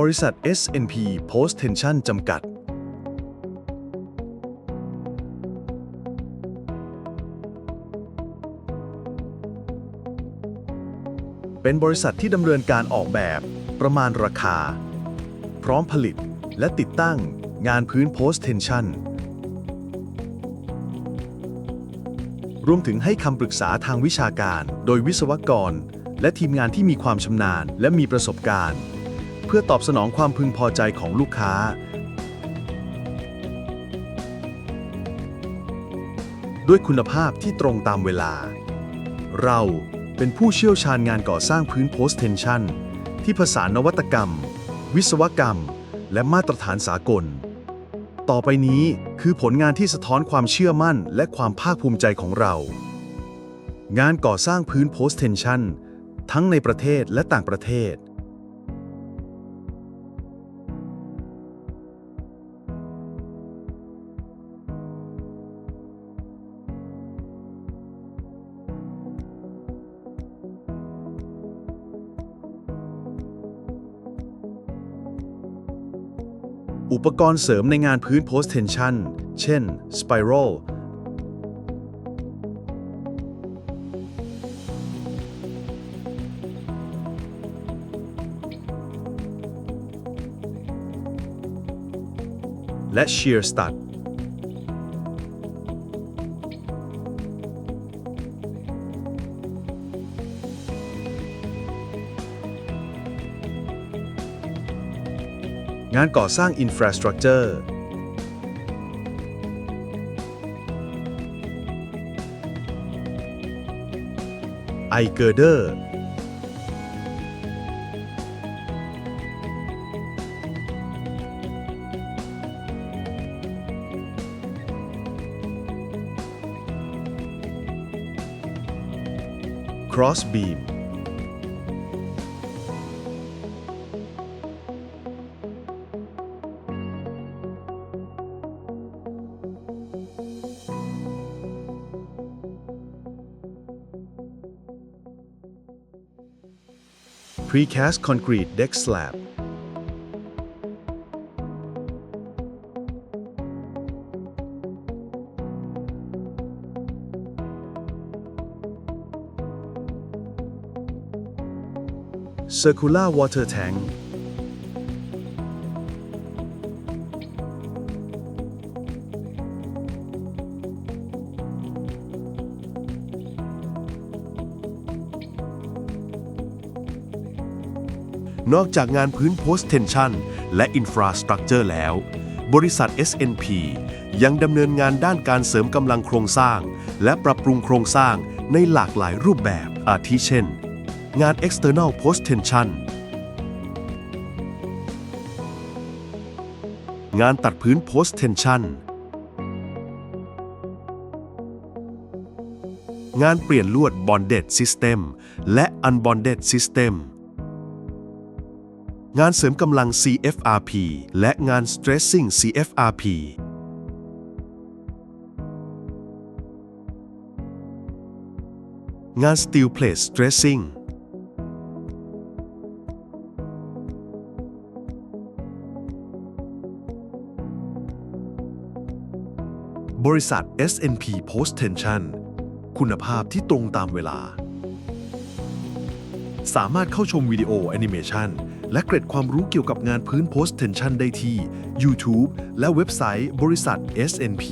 บริษัท S&P Post Tension จำกัด เป็นบริษัทที่ดำเนินการออกแบบ ประมาณราคา พร้อมผลิตและติดตั้งงานพื้น Post Tension รวมถึงให้คำปรึกษาทางวิชาการ โดยวิศวกร และทีมงานที่มีความชำนาญและมีประสบการณ์ พื่อตอบสนองความพึงพอใจของลูกค้า ด้วยคุณภาพที่ตรงตามเวลา เราเป็นผู้เชี่ยวชาญงานก่อสร้างพื้น Post Tension ที่ผสานนวัตกรรม วิศวกรรม และมาตรฐานสากล ต่อไปนี้คือผลงานที่สะท้อนความเชื่อมั่นและความภาคภูมิใจของเรา งานก่อสร้างพื้น Post Tension ทั้งในประเทศและต่างประเทศ อุปกรณ์เสริมในงานพื้น Post Tension เช่น Spiral และ Shear Stud งานก่อสร้างอินฟราสตรักเจอร์ไอเกอร์เดอร์ครอสบีม Precast Concrete Deck Slab Circular Water Tank – นอกจากงานพื้น Post Tension และ Infrastructure แล้ว บริษัท SNP ยังดำเนินงานด้านการเสริมกำลังโครงสร้าง และปรับปรุงโครงสร้างในหลากหลายรูปแบบ อาทิเช่น งาน External Post Tension งานตัดพื้น Post Tension งานเปลี่ยนลวด Bonded System และ Unbonded System งานเสริมกำลัง CFRP และงาน Stressing CFRP งาน Steel Plate Stressing บริษัท SNP Post Tension คุณภาพที่ตรงตามเวลา สามารถเข้าชมวิดีโอแอนิเมชัน และเกร็ดความรู้เกี่ยวกับงานพื้น Post Tension ได้ที่ YouTube และเว็บไซต์บริษัท S&P